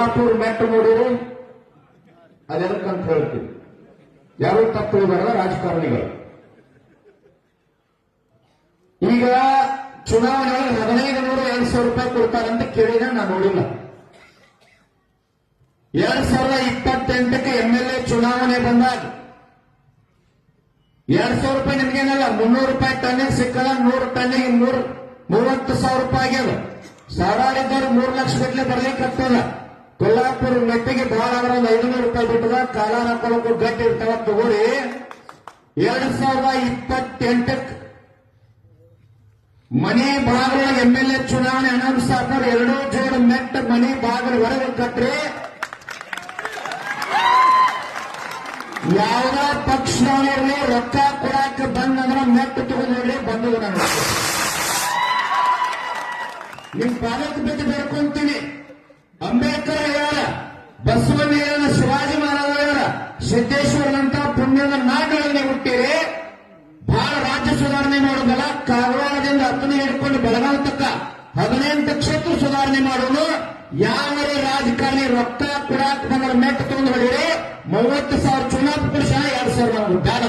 ಕೊಲ್ಲಾಪುರ ಮೆಟ್ಟ ನೋಡಿರಿ ಅದೆದಕ್ಕಂತ ಹೇಳ್ತೀವಿ. ಯಾರು ತಪ್ಪು ತಿಳಿದಾರ ರಾಜಕಾರಣಿಗಳು. ಈಗ ಚುನಾವಣೆ ಒಳಗೆ ಹದಿನೈದು ನೂರ ಎರಡ್ ಸಾವಿರ ರೂಪಾಯಿ ಕೊಡ್ತಾರಂತ ಕೇಳಿದ ನಾನು ನೋಡಿಲ್ಲ. ಎರಡ್ ಸಾವಿರದ ಇಪ್ಪತ್ತೆಂಟಕ್ಕೆ ಎಂ ಎಲ್ ಎ ಚುನಾವಣೆ ಬಂದಾಗ, ಎರಡ್ ಸಾವಿರ ರೂಪಾಯಿ ನಿಮ್ಗೇನಲ್ಲ ಮುನ್ನೂರು ರೂಪಾಯಿ ಟನ್ನಿಗೆ ಸಿಕ್ಕಲ್ಲ, ನೂರು ಟನ್ನಿಗೆ ನೂರು ಮೂವತ್ತು ಸಾವಿರ ರೂಪಾಯಿ ಆಗ್ಯದ ಸಾವಿರಾರಿದ್ದವ್ರು ಮೂರು ಲಕ್ಷ ಗಟ್ಟಲೆ ಬರ್ಲಿಕ್ಕೆ ಆಗ್ತದ ಕೊಲ್ಲಾಪುರ ಮೆಟ್ಟಿಗೆ ಬಹಳ ಅಂದ್ರೆ ಒಂದು ಐದುನೂರು ರೂಪಾಯಿ ಬಿಟ್ಟದ ಕಾಲ ಹಾಕೊಳ್ಳೋಕು ಗಟ್ಟಿ ಇರ್ತಾವ ತಗೋರಿ. ಎರಡ್ ಸಾವಿರದ ಇಪ್ಪತ್ತೆಂಟಕ್ಕೆ ಮನೆ ಬಾಗಿಲ ಎಂ ಎಲ್ ಚುನಾವಣೆ ಅನೌನ್ಸ್ ಆದ್ರೆ ಎರಡೂ ಜೋಡ ಮೆಟ್ಟ ಮನೆ ಬಾಗಿಲು ಹೊರಗೆ ಕಟ್ರಿ ಯಾವ್ದ ಪಕ್ಷದವನಿರ್ಲಿ ರೊಕ್ಕ ಕೊಡಾಕ ಬಂದಂದ್ರೆ ಮೆಟ್ಟ ತಗೊಂಡ್ರಿ ಬಂದು ನಾನು. ನಿಮ್ ಪಾಲಕ್ ಬಿದ್ದು ಬೇಡ್ಕೊಂತೀನಿ. ಅಂಬೇಡ್ಕರ್ ಹೇಳ್ಯಾರ ಬಸವಣ್ಣ ಹೇಳ್ಯಾರ ಶಿವಾಜಿ ಮಹಾರಾಜರ ಸಿದ್ದೇಶ್ವರನಂತ ಪುಣ್ಯದ ನಾಡುಗಳಲ್ಲಿ ಹುಟ್ಟಿರಿ ಬಹಳ ರಾಜ್ಯ ಸುಧಾರಣೆ ಮಾಡೋದಲ್ಲ ಕಾರವಾರದಿಂದ ಹತ್ತನೇ ಹಿಡ್ಕೊಂಡು ಬೆಳಗಾವಿ ತಕ್ಕ ಹದಿನೆಂಟು ಕ್ಷೇತ್ರ ಸುಧಾರಣೆ ಮಾಡೋದು ಯಾವ ರಾಜಕಾರಣಿ ರೊಕ್ಕ ಕೊಡಾಕ್ ಬಂದ್ರೆ ಮೆಟ್ಟ ತಗೊಂಡು ಹೊಡಿರಿ ಮೂವತ್ತು ಸಾವಿರ ಚುನಾವ್ ಪುರುಷ ಎರಡು ಸಾವಿರ ನಮ್ಗೆ ಬ್ಯಾಡ